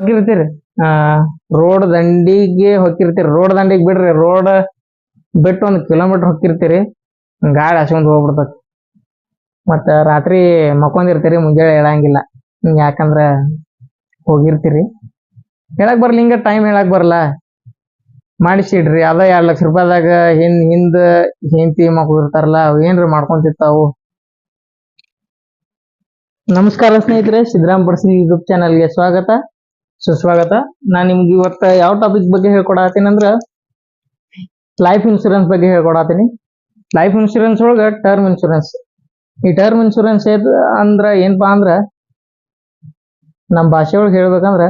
ಹೋಗಿರ್ತೀರಿ? ಆ, ರೋಡ್ ದಂಡಿಗೆ ಹೋಗಿರ್ತೀರಿ. ರೋಡ್ ದಂಡಿಗೆ ಬಿಡ್ರಿ. ರೋಡ್ ಬಿಟ್ಟು ಒಂದ್ ಕಿಲೋಮೀಟರ್ ಹೋಗಿರ್ತೀರಿ. ಗಾಳಿ ಹಸ್ಕೊಂಡ್ ಹೋಗ್ಬಿಡ್ತೈತಿ. ಮತ್ತ ರಾತ್ರಿ ಮಕ್ಕೊಂದಿರ್ತೀರಿ ಮುಂಜಾನೆ ಹೇಳಂಗಿಲ್ಲ. ಯಾಕಂದ್ರ ಹೋಗಿರ್ತೀರಿ. ಹೇಳಕ್ ಬರಲಿ, ಹಿಂಗ ಟೈಮ್ ಹೇಳಕ್ ಬರಲ್ಲ ಮಾಡಿಸಿಡ್ರಿ. ಅದ ಎರಡ್ ಲಕ್ಷ ರೂಪಾಯಿದಾಗ ಹಿಂದ್, ಹಿಂದ ಹೆಂಡತಿ ಮಕ್ಕಳು ಇರ್ತಾರಲ್ಲ, ಅವ್ ಏನ್ರಿ ಮಾಡ್ಕೊಂತಿರ್ತಾವು? ನಮಸ್ಕಾರ ಸ್ನೇಹಿತರೆ ಸಿದ್ದರಾಮ್ ಪರ್ಸಿ ಯೂಟ್ಯೂಬ್ ಚಾನಲ್ಗೆ ಸ್ವಾಗತ. ಸುಸ್ವಾಗತ. ನಾನ್ ನಿಮ್ಗೆ ಇವತ್ತ ಯಾವ ಟಾಪಿಕ್ ಬಗ್ಗೆ ಹೇಳ್ಕೊಡತ್ತೀನಿ ಅಂದ್ರ ಲೈಫ್ ಇನ್ಶೂರೆನ್ಸ್ ಬಗ್ಗೆ ಹೇಳ್ಕೊಡತ್ತೀನಿ. ಲೈಫ್ ಇನ್ಶೂರೆನ್ಸ್ ಒಳಗ ಟರ್ಮ್ ಇನ್ಶೂರೆನ್ಸ್ ಈ ಟರ್ಮ್ ಇನ್ಶೂರೆನ್ಸ್ ಅಂದ್ರ ಏನಪ್ಪಾ ಅಂದ್ರ ನಮ್ ಭಾಷೆ ಒಳಗೆ ಹೇಳ್ಬೇಕಂದ್ರ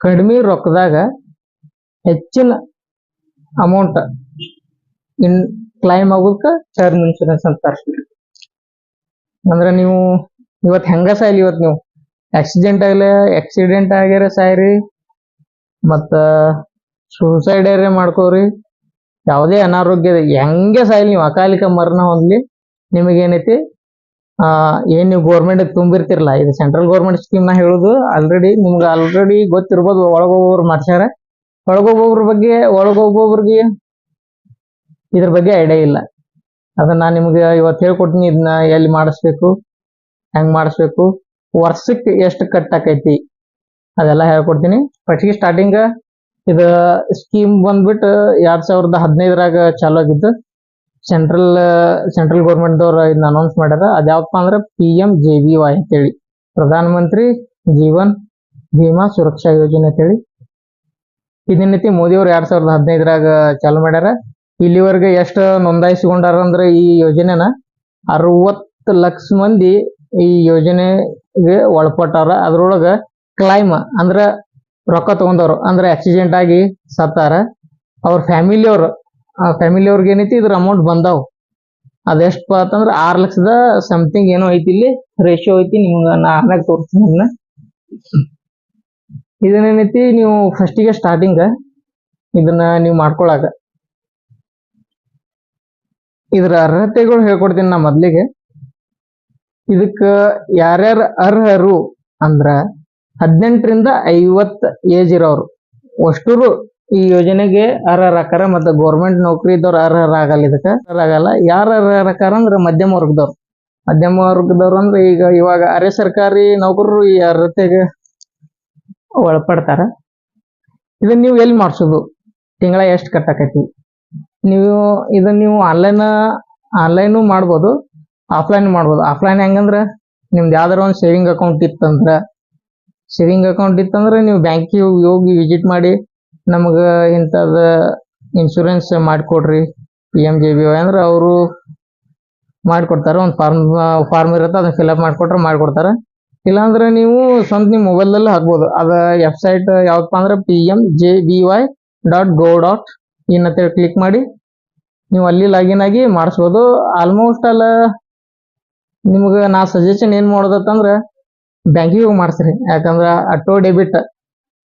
ಕಡಿಮೆ ರೊಕ್ಕದಾಗ ಹೆಚ್ಚಿನ ಅಮೌಂಟ್ ಇನ್ ಕ್ಲೈಮ್ ಆಗೋದಕ್ಕ ಟರ್ಮ್ ಇನ್ಶೂರೆನ್ಸ್ ಅಂತಾರೆ. ಅಂದ್ರ ನೀವು ಇವತ್ ಹೆಂಗಸ ಸಾಯ್ಲಿ ಇವತ್ತು ನೀವು? ಆಕ್ಸಿಡೆಂಟ್ ಆಗ್ಲಿ ಆಕ್ಸಿಡೆಂಟ್ ಆಗ್ಯಾರ ಸಾಯ್ರಿ. ಮತ್ತ ಸೂಸೈಡ್ ಏರೇ ಮಾಡ್ಕೋರಿ ಯಾವುದೇ ಅನಾರೋಗ್ಯದ ಹೆಂಗೆ ಸಾಯ್ಲಿ ನೀವು? ಅಕಾಲಿಕ ಮರಣ ಹೊಂದ್ಲಿ ಆ, ಏನ್ ನೀವು ಗೋರ್ಮೆಂಟ್ ತುಂಬಿರ್ತಿರಲ್ಲ ಇದು ಸೆಂಟ್ರಲ್ ಗೋರ್ಮೆಂಟ್ ಸ್ಕೀಮ್ನ ಹೇಳುದು ಆಲ್ರೆಡಿ ನಿಮ್ಗೆ ಆಲ್ರೆಡಿ ಗೊತ್ತಿರ್ಬೋದು ಒಳಗೋಗೋರು ಮಾಡ್ಸ್ಯಾರ. ಒಳಗೋಗೋಬ್ರ ಬಗ್ಗೆ ಒಳಗೋಗೋಬ್ರಿಗೆ ಇದ್ರ ಬಗ್ಗೆ ಐಡಿಯಾ ಇಲ್ಲ. ಅದನ್ನ ನಾನ್ ನಿಮ್ಗೆ ಇವತ್ತು ಹೇಳ್ಕೊಡ್ತೀನಿ, ಇದನ್ನ ಎಲ್ಲಿ ಮಾಡಿಸ್ಬೇಕು, ಹೆಂಗ್ ಮಾಡಿಸ್ಬೇಕು. ವರ್ಷಕ್ಕೆ ಎಷ್ಟು ಕಟ್ಟಾಕೈತಿ? ಅದೆಲ್ಲ ಹೇಳ್ಕೊಡ್ತೀನಿ. ಫಸ್ಟಿಗೆ ಸ್ಟಾರ್ಟಿಂಗ್ ಇದು ಸ್ಕೀಮ್ ಬಂದ್ಬಿಟ್ಟು ಎರಡ್ ಸಾವಿರದ ಹದಿನೈದರಾಗ ಚಾಲೂ ಆಗಿದ್ದು ಸೆಂಟ್ರಲ್ ಸೆಂಟ್ರಲ್ ಗೌರ್ಮೆಂಟ್ ದವ್ರ ಇದನ್ನ ಅನೌನ್ಸ್ ಮಾಡ್ಯಾರ. ಅದ್ಯಾವಪ್ಪ ಅಂದ್ರೆ ಪಿ ಎಂ ಜೆ ವೈ ಅಂತೇಳಿ. ಪ್ರಧಾನ ಮಂತ್ರಿ ಜೀವನ್ ಭೀಮಾ ಸುರಕ್ಷಾ ಯೋಜನೆ ಅಂತೇಳಿ. ಇದನ್ನೈತಿ ಮೋದಿ ಅವ್ರು ಎರಡ್ ಸಾವಿರದ ಹದಿನೈದರಾಗ ಚಾಲು ಮಾಡ್ಯಾರ. ಇಲ್ಲಿವರೆಗೆ ಎಷ್ಟು ನೋಂದಾಯಿಸಿಕೊಂಡಾರ ಅಂದ್ರೆ ಈ ಯೋಜನೆನ ಅರವತ್ತು ಲಕ್ಷ ಮಂದಿ ಈ ಯೋಜನೆಗೆ ಒಳಪಟ್ಟಾರ. ಅದ್ರೊಳಗ ಕ್ಲೈಮ್ ಅಂದ್ರ ರೊಕ್ಕ ತಗೊಂಡವ್ರು, ಅಂದ್ರೆ ಆಕ್ಸಿಡೆಂಟ್ ಆಗಿ ಸತ್ತಾರ. ಅವ್ರ ಫ್ಯಾಮಿಲಿ ಅವ್ರು, ಆ ಫ್ಯಾಮಿಲಿ ಅವ್ರಿಗೆ ಏನೈತಿ ಇದ್ರ ಅಮೌಂಟ್ ಬಂದಾವ್. ಅದೆಷ್ಟಪ್ಪ ಅಂತಂದ್ರ ಆರ್ ಲಕ್ಷದ ಸಮಥಿಂಗ್ ಏನೋ ಐತಿ ಇಲ್ಲಿ ರೇಷಿಯೋ ಐತಿ, ನಿಮ್ಗ ನಾ ಆಮ್ಯಾಗ ತೋರಿಸ್ತೀನಿ ಇದನ್ನ ಇದನ್ನೇನೈತಿ, ನೀವು ಫಸ್ಟಿಗೆ ಸ್ಟಾರ್ಟಿಂಗ್ ಇದನ್ನ ನೀವು ಮಾಡ್ಕೊಳಕ ಇದ್ರ ಅರ್ಹತೆಗಳು ಹೇಳ್ಕೊಡ್ತೀನಿ ನಾ ಮೊದ್ಲಿಗೆ. ಇದಕ್ಕ ಯಾರ್ಯಾರ ಅರ್ಹರು ಅಂದ್ರ ಹದಿನೆಂಟರಿಂದ ಐವತ್ ಏಜ್ ಇರೋರು. ಅಷ್ಟರು ಈ ಯೋಜನೆಗೆ ಅರ್ಹರಾಕಾರ ಮತ್ತೆ ಗೌರ್ಮೆಂಟ್ ನೌಕರಿ ಇದ್ದವ್ರು ಅರ್ಹರಾಗಲ್ಲ ಇದಕ್ಕ. ಅರ್ಹರಾಗಲ್ಲ ಯಾರು ಅರ್ಹರಾಕಾರ ಅಂದ್ರೆ ಮಧ್ಯಮ ವರ್ಗದವ್ರು. ಮಧ್ಯಮ ವರ್ಗದವ್ರು ಅಂದ್ರೆ ಈಗ ಇವಾಗ ಅರೆ ಸರ್ಕಾರಿ ನೌಕರರು ಈ ಅರ್ಹತೆಗೆ ಒಳಪಡ್ತಾರ. ಇದನ್ನ ನೀವು ಎಲ್ಲಿ ಮಾಡಿಸೋದು? ತಿಂಗಳ ಎಷ್ಟು ಕಟ್ಟಾಕೈತಿ? ನೀವು ಇದನ್ನ ನೀವು ಆನ್ಲೈನ್ ಆನ್ಲೈನು ಮಾಡ್ಬೋದು. ಆಫ್ಲೈನ್ ಮಾಡ್ಬೋದು. ಆಫ್ಲೈನ್ ಹೆಂಗಂದ್ರೆ? ನಿಮ್ದು ಯಾವ್ದಾರ ಒಂದು ಸೇವಿಂಗ್ ಅಕೌಂಟ್ ಇತ್ತಂದ್ರ. ಸೇವಿಂಗ್ ಅಕೌಂಟ್ ಇತ್ತಂದ್ರೆ ನೀವು ಬ್ಯಾಂಕಿಗೆ ಹೋಗಿ ವಿಸಿಟ್ ಮಾಡಿ ನಮಗ ಇಂಥದ ಇನ್ಶೂರೆನ್ಸ್ ಮಾಡಿಕೊಡ್ರಿ. ಪಿ ಎಂ ಜೆ ಬಿ ಅಂದ್ರೆ ಅವರು ಮಾಡಿಕೊಡ್ತಾರೆ. ಒಂದು ಫಾರ್ಮ್ ಫಾರ್ಮ್ ಇರುತ್ತೆ ಅದನ್ನ ಫಿಲ್ಅಪ್ ಮಾಡಿಕೊಟ್ರೆ ಮಾಡಿಕೊಡ್ತಾರೆ. ಇಲ್ಲಾಂದ್ರೆ ನೀವು ಸ್ವಂತ ನಿಮ್ಮ ಮೊಬೈಲಲ್ಲಿ ಹಾಕ್ಬೋದು. ಅದ ವೆಬ್ಸೈಟ್ ಯಾವ್ದಪ್ಪ ಅಂದ್ರೆ P M J B Y dot go dot in ಅಂತೇಳಿ ಕ್ಲಿಕ್ ಮಾಡಿ ನೀವು ಅಲ್ಲಿ ಲಾಗಿನ್ ಆಗಿ ಮಾಡಿಸ್ಬೋದು. ಆಲ್ಮೋಸ್ಟ್ ಅಲ್ಲ ನಿಮ್ಗೆ ನಾ ಸಜೆಷನ್ ಏನ್ ಮಾಡೋದತ್ತಂದ್ರ ಬ್ಯಾಂಕಿಗೆ ಹೋಗಿ ಮಾಡಿಸ್ರಿ. ಯಾಕಂದ್ರ ಆಟೋ ಡೆಬಿಟ್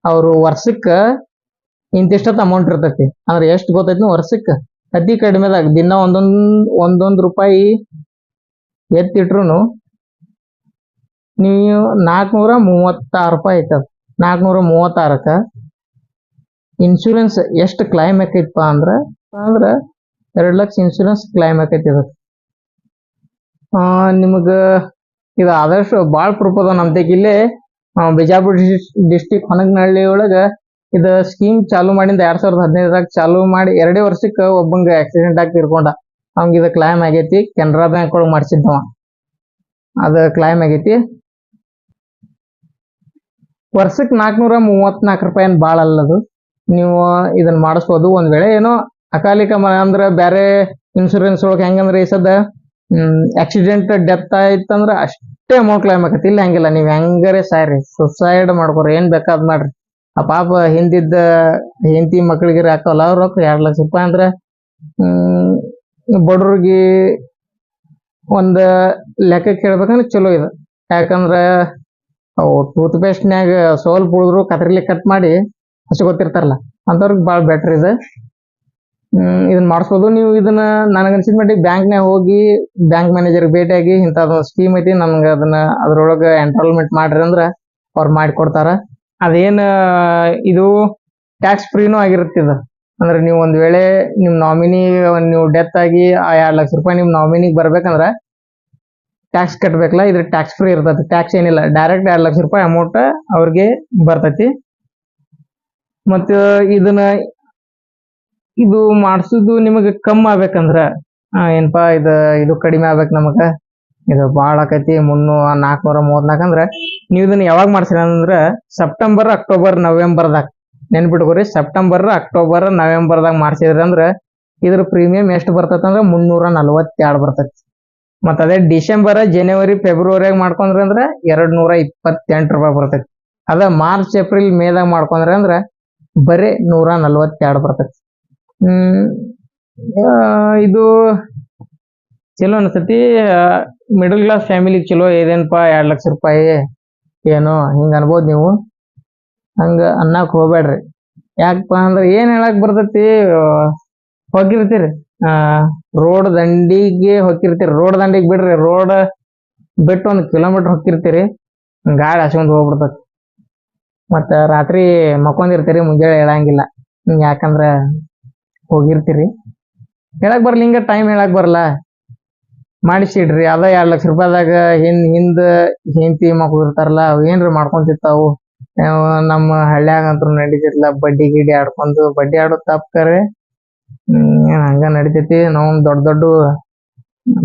ಅವರು ವರ್ಷಕ್ಕೆ ಇಂತಿಷ್ಟತ್ ಅಮೌಂಟ್ ಇರ್ತೈತಿ. ಅಂದ್ರೆ ಎಷ್ಟು ಗೊತ್ತೈತಿ ವರ್ಷಕ್ಕೆ? ಅತಿ ಕಡಿಮೆದಾಗ ದಿನ ಒಂದೊಂದು ಒಂದೊಂದು ರೂಪಾಯಿ ಎತ್ತಿಟ್ರು ನೀವು ನಾಲ್ಕುನೂರ ಮೂವತ್ತಾರು ರೂಪಾಯಿ ಐತದ. ನಾಲ್ಕುನೂರ ಮೂವತ್ತಾರಕ್ಕ ಇನ್ಶೂರೆನ್ಸ್ ಎಷ್ಟು ಕ್ಲೈಮ್ ಆಕೈತಪ್ಪ ಅಂದ್ರೆ ಅಂದ್ರೆ ಎರಡು ಲಕ್ಷ ಇನ್ಶೂರೆನ್ಸ್ ಕ್ಲೈಮ್ ಆಕೈತಿ ಇದಕ್ಕೆ ಆ, ನಿಮಗ ಇದು ಆದಷ್ಟು ಬಾಳ್ ಪ್ರೂಫ್ ಅದಾವ ನಮ್ ಇಲ್ಲಿ. ಬಿಜಾಪುರ ಡಿಸ್ಟಿಕ್ ಹೊನಗನಹಳ್ಳಿ ಒಳಗ ಇದ ಸ್ಕೀಮ್ ಚಾಲು ಮಾಡಿಂದ ಎರಡ್ ಸಾವಿರದ ಹದಿನೈದರಾಗ ಚಾಲು ಮಾಡಿ ಎರಡೇ ವರ್ಷಕ್ಕ ಒಬ್ಬಂಗ ಆಕ್ಸಿಡೆಂಟ್ ಆಗಿ ತೀರ್ಕೊಂಡ. ಅವಂಗ ಇದ ಕ್ಲೈಮ್ ಆಗೈತಿ, ಕೆನರಾ ಬ್ಯಾಂಕ್ ಒಳಗೆ ಮಾಡಿಸಿದ್ದವ ಅದ ಕ್ಲೈಮ್ ಆಗೈತಿ. ವರ್ಷಕ್ಕೆ ನಾಲ್ಕನೂರ ಮೂವತ್ನಾಲ್ಕು ರೂಪಾಯಿ ಏನು ಭಾಳ ಅಲ್ಲದು. ನೀವು ಇದನ್ನ ಮಾಡಿಸ್ಬೋದು ಒಂದ್ ವೇಳೆ ಏನೋ ಅಕಾಲಿಕ ಅಂದ್ರ ಬೇರೆ ಇನ್ಶೂರೆನ್ಸ್ ಒಳಗೆ ಹೆಂಗಂದ್ರೆ ಈ ಸದ ಆಕ್ಸಿಡೆಂಟ್ ಡೆತ್ ಆಯ್ತಂದ್ರ ಅಷ್ಟೇ ಅಮೌಂಟ್ ಕ್ಲೈಮ್ ಆಕತಿ. ಇಲ್ಲ, ಹಂಗಿಲ್ಲ. ನೀವ್ ಹೆಂಗಾರೆ ಸಾಯ್ರಿ. ಸುಸೈಡ್ ಮಾಡ್ಕೊರಿ. ಏನ್ ಬೇಕಾದ್ ಮಾಡ್ರಿ. ಆ ಪಾಪ ಹಿಂದಿದ್ದ ಹೆಂಡತಿ ಮಕ್ಳಿಗೆ ಹಾಕಲ್ಲ. ಅವ್ರ ರೊಕ್ಕ ಎರಡ್ ಲಕ್ಷ ರೂಪಾಯಿ ಅಂದ್ರ, ಹ್ಮ್ ಒಂದು ಲೆಕ್ಕ ಲೆಕ್ಕಕ್ಕೆ ಹೇಳ್ಬೇಕಂದ್ರೆ ಚಲೋ ಇದೆ. ಯಾಕಂದ್ರ, ಅವು ಟೂತ್ ಪೇಸ್ಟ್ನ್ಯಾಗ ಸೋಲ್ ಉಳಿದ್ರು ಕತ್ರಿಲಿ ಕಟ್ ಮಾಡಿ ಹಚ್ಕೊತಿರ್ತಾರಲ್ಲ ಅಂಥವ್ರಿಗೆ ಭಾಳ ಬೆಟ್ರ್ ಇದೆ. ಹ್ಮ್ ಇದನ್ನ ಮಾಡಿಸ್ಬೋದು. ನೀವು ಇದನ್ನ ನನಗೆ ಅನ್ಸಿದ ಮಟ್ಟಿಗೆ ಬ್ಯಾಂಕ್ನಾಗ ಹೋಗಿ ಬ್ಯಾಂಕ್ ಮ್ಯಾನೇಜರ್ ಭೇಟಿಯಾಗಿ ಇಂಥದ್ದು ಸ್ಕೀಮ್ ಐತಿ ನನ್ಗೆ ಅದನ್ನ ಅದ್ರೊಳಗೆ ಎನ್ರೋಲ್ಮೆಂಟ್ ಮಾಡ್ರಿ ಅಂದ್ರ ಅವ್ರು ಮಾಡಿಕೊಡ್ತಾರ. ಅದೇನ್, ಇದು ಟ್ಯಾಕ್ಸ್ ಫ್ರೀನೂ ಆಗಿರುತ್ತೆ ಇದು. ಅಂದ್ರೆ ನೀವು ಒಂದು ವೇಳೆ ನಿಮ್ ನಾಮಿನಿ ನೀವು ಡೆತ್ ಆಗಿ ಆ ಎರಡ್ ಲಕ್ಷ ರೂಪಾಯಿ ನಿಮ್ ನಾಮಿನಿಗೆ ಬರ್ಬೇಕಂದ್ರ ಟ್ಯಾಕ್ಸ್ ಕಟ್ಬೇಕಲ್ಲ, ಇದ್ರ ಟ್ಯಾಕ್ಸ್ ಫ್ರೀ ಇರ್ತೈತಿ. ಟ್ಯಾಕ್ಸ್ ಏನಿಲ್ಲ ಡೈರೆಕ್ಟ್ ಎರಡು ಲಕ್ಷ ರೂಪಾಯಿ ಅಮೌಂಟ್ ಅವ್ರಿಗೆ ಬರ್ತೈತಿ. ಮತ್ತ ಇದನ್ನ ಇದು ಮಾಡ್ಸುದು ನಿಮಗೆ ಕಮ್ಮಿ ಆಗ್ಬೇಕಂದ್ರ ಆ, ಏನಪ್ಪಾ ಇದು ಇದು ಕಡಿಮೆ ಆಗ್ಬೇಕು ನಮಗ. ಇದು ಭಾಳ ಆಕೈತಿ ಮುನ್ನೂರ ನಾಲ್ಕನೂರ ಮೂವತ್ನಾಲ್ಕು ಅಂದ್ರೆ ನೀವು ಇದನ್ನ ಯಾವಾಗ ಮಾಡ್ಸಿರ ಅಂದ್ರ ಸೆಪ್ಟೆಂಬರ್ ಅಕ್ಟೋಬರ್ ನವೆಂಬರ್ದಾಗ. ನೆನ್ಪಿಟ್ಕೋರಿ ಸೆಪ್ಟೆಂಬರ್ ಅಕ್ಟೋಬರ್ ನವೆಂಬರ್ದಾಗ ಮಾಡ್ಸಿದ್ರಿ ಅಂದ್ರ ಇದ್ರ ಪ್ರೀಮಿಯಂ ಎಷ್ಟು ಬರ್ತೈತೆ ಅಂದ್ರೆ ಮುನ್ನೂರ ನಲವತ್ತೆರಡು ಬರ್ತೈತಿ. ಮತ್ತ ಅದೇ ಡಿಸೆಂಬರ್ ಜನವರಿ ಫೆಬ್ರವರಿಯಾಗ ಮಾಡ್ಕೊಂಡ್ರಿ ಅಂದ್ರ ಎರಡ್ ನೂರ ಇಪ್ಪತ್ತೆಂಟು ರೂಪಾಯಿ ಬರ್ತೈತಿ. ಅದ ಮಾರ್ಚ್ ಏಪ್ರಿಲ್ ಮೇದಾಗ ಮಾಡ್ಕೊಂಡ್ರಿ ಅಂದ್ರ ಬರೀ ನೂರ ನಲವತ್ತೆರಡು ಬರ್ತೈತಿ. ಹ್ಮ್. ಇದು ಚಲೋ ಅನ್ಸತಿ. ಮಿಡಲ್ ಕ್ಲಾಸ್ ಫ್ಯಾಮಿಲಿ ಚಲೋ ಇದೇನಪ್ಪಾ ಎರಡ್ ಲಕ್ಷ ರೂಪಾಯಿ ಏನೋ ಹಿಂಗ ಅನ್ಬೋದು ನೀವು. ಹಂಗ ಅನ್ನಕ್ ಹೋಗ್ಬೇಡ್ರಿ ಯಾಕಪ್ಪ ಅಂದ್ರೆ ಏನ್ ಹೇಳಕ್ ಬರ್ತೈತಿ, ಹೋಗಿರ್ತೀರಿ. ಆ, ರೋಡ್ ದಂಡಿಗೆ ಹೋಗಿರ್ತೀರಿ. ರೋಡ್ ದಂಡಿಗೆ ಬಿಡ್ರಿ. ರೋಡ್ ಬಿಟ್ಟು ಒಂದ್ ಕಿಲೋಮೀಟರ್ ಹೋಗಿರ್ತೀರಿ ಗಾಡಿ ಹಚ್ಕೊಂಡ್ ಹೋಗ್ಬಿಡ್ತೈತಿ. ಮತ್ತ ರಾತ್ರಿ ಮಕ್ಕೊಂದಿರ್ತೀರಿ ಮುಂಜಾನೆ ಹೇಳಂಗಿಲ್ಲ ಯಾಕಂದ್ರ ಹೋಗಿರ್ತೀರಿ. ಹೇಳಕ್ ಬರ್ಲಿ, ಹಿಂಗ ಟೈಮ್ ಹೇಳಕ್ ಬರಲ್ಲ ಮಾಡಿಸಿಡ್ರಿ, ಅದ ಎರಡ್ ಲಕ್ಷ ರೂಪಾಯಿದಾಗ ಹಿಂದ್, ಹಿಂದ ಹೆಂಡತಿ ಮಕ್ಕಳು ಇರ್ತಾರಲ್ಲ, ಅವ್ ಏನ್ರಿ ಮಾಡ್ಕೊಂತಿರ್ತಾವು. ನಮ್ಮ ಹಳ್ಳ್ಯಾಗ ಅಂತೂ ನಡೀತಿರ್ಲ ಬಡ್ಡಿ ಗಿಡ್ಡಿ ಆಡ್ಕೊಂಡು, ಬಡ್ಡಿ ಆಡೋದ್ ತಪ್ಪಕರೆ ಹಂಗ ನಡಿತೈತಿ. ನಾವು ದೊಡ್ಡ ದೊಡ್ಡ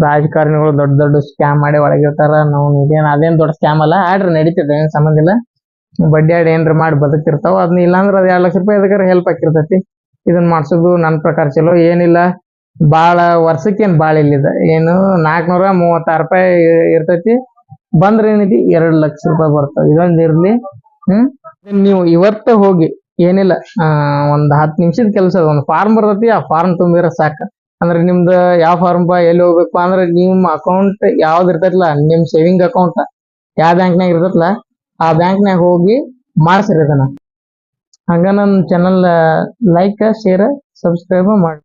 ರಾಜಕಾರಣಿಗಳು ದೊಡ್ಡ ದೊಡ್ಡ ಸ್ಕ್ಯಾಮ್ ಮಾಡಿ ಒಳಗಿರ್ತಾರ. ನಾವು ಇದೇನ್, ಅದೇನ್ ದೊಡ್ಡ ಸ್ಕ್ಯಾಮ್ ಅಲ್ಲ, ಆಡ್ರಿ ನಡೀತದೆ ಏನ್ ಸಂಬಂಧ ಇಲ್ಲ. ಬಡ್ಡಿ ಆಡಿ ಏನ್ರ ಮಾಡಿ ಬದುಕ್ತಿರ್ತಾವ. ಅದ್ನ ಇಲ್ಲಾಂದ್ರ ಅದ್ ಎರಡ್ ಲಕ್ಷ ರೂಪಾಯಿ ಅದಕ್ಕಾರ ಹೆಲ್ಪ್ ಆಕಿರ್ತೈತಿ ಇದನ್ನ ಮಾಡ್ಸೋದು ನನ್ನ ಪ್ರಕಾರ ಚಲೋ. ಏನಿಲ್ಲ, ಬಾಳ ವರ್ಷಕ್ಕೇನ್ ಬಾಳ ಇಲ್ಲಿದೆ. ಏನು ನಾಲ್ಕನೂರ ಮೂವತ್ತಾರು ರೂಪಾಯಿ ಇರ್ತೈತಿ. ಬಂದ್ರೆ ಏನೈತಿ? ಎರಡು ಲಕ್ಷ ರೂಪಾಯಿ ಬರ್ತಾವ ಇದೊಂದು ಇರ್ಲಿ. ಹ್ಮ್? ನೀವು ಇವತ್ತ ಹೋಗಿ, ಏನಿಲ್ಲ ಒಂದ್ ಹತ್ತು ನಿಮಿಷದ ಕೆಲಸ ಒಂದು ಫಾರ್ಮ್ ಬರ್ತೈತಿ, ಆ ಫಾರ್ಮ್ ತುಂಬಿರ ಸಾಕ. ಅಂದ್ರೆ ನಿಮ್ದು ಯಾವ ಫಾರ್ಮ್ ಬಾ, ಎಲ್ಲಿ ಹೋಗ್ಬೇಕು? ಅಂದ್ರೆ ನಿಮ್ ಅಕೌಂಟ್ ಯಾವ್ದು ಇರ್ತೈತಲ್ಲ ನಿಮ್ ಸೇವಿಂಗ್ ಅಕೌಂಟ್. ಯಾವ ಬ್ಯಾಂಕ್ನಾಗ ಇರ್ತೈತಲ್ಲ ಆ ಬ್ಯಾಂಕ್ನಾಗ ಹೋಗಿ ಮಾಡ್ಸಿರಿ ಅದನ್ನ. ಹಂಗ ನನ್ನ ಚಾನಲ್ ಲೈಕ್ ಶೇರ್ ಸಬ್ಸ್ಕ್ರೈಬ್ ಮಾಡಿ.